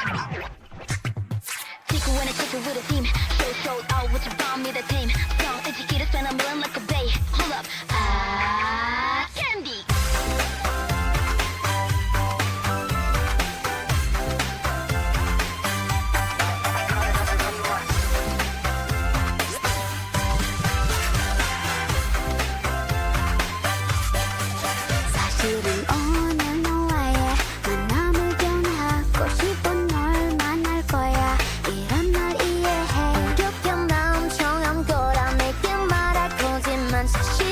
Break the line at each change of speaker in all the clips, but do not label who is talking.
Take when I take it with a team. Show, show oh, out with your bomb, me the team.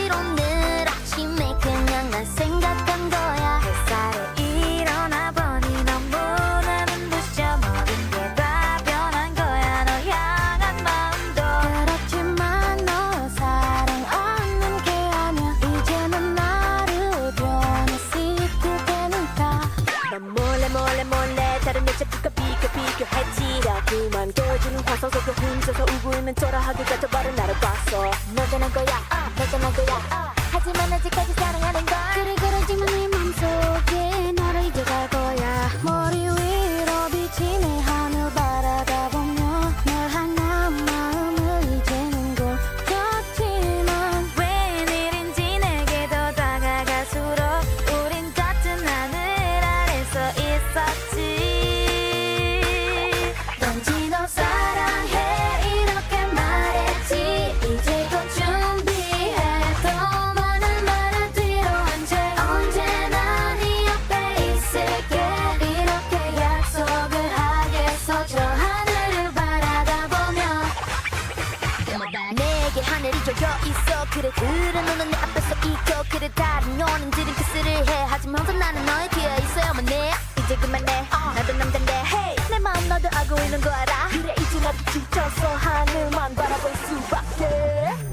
사실 오늘 아침에 그냥 난 생각한 거야. 햇살에 일어나 보니 너무나는 부셔 모든 게 다 변한 거야. 너 향한 마음도 그렇지만 너 사랑 없는 게 아니야. 이제는 나를 변했을 테니까
난 몰래 몰래 몰래 다른 여자들과 비교했지 그만 깨어지는 화성 속에 혼자서 울고 있는 초라하게 가져버린 나를 봤어.
너잖아 거야. 너잖아 거야. 하지만 아직까지 사랑하는 걸. 그래 그러지만 내 맘속에 있어
그래 흐르는 내 앞에서 익혀. 그래 다른 연인 들은 키스를 해. 하지만 항상 나는 너의 뒤에 있어야만 해 이제 그만해. 나도 남잔데. Hey. 내 마음 너도 알고 있는 거 알아 그래 이제 나도 지쳐서 하늘만 바라볼 수밖에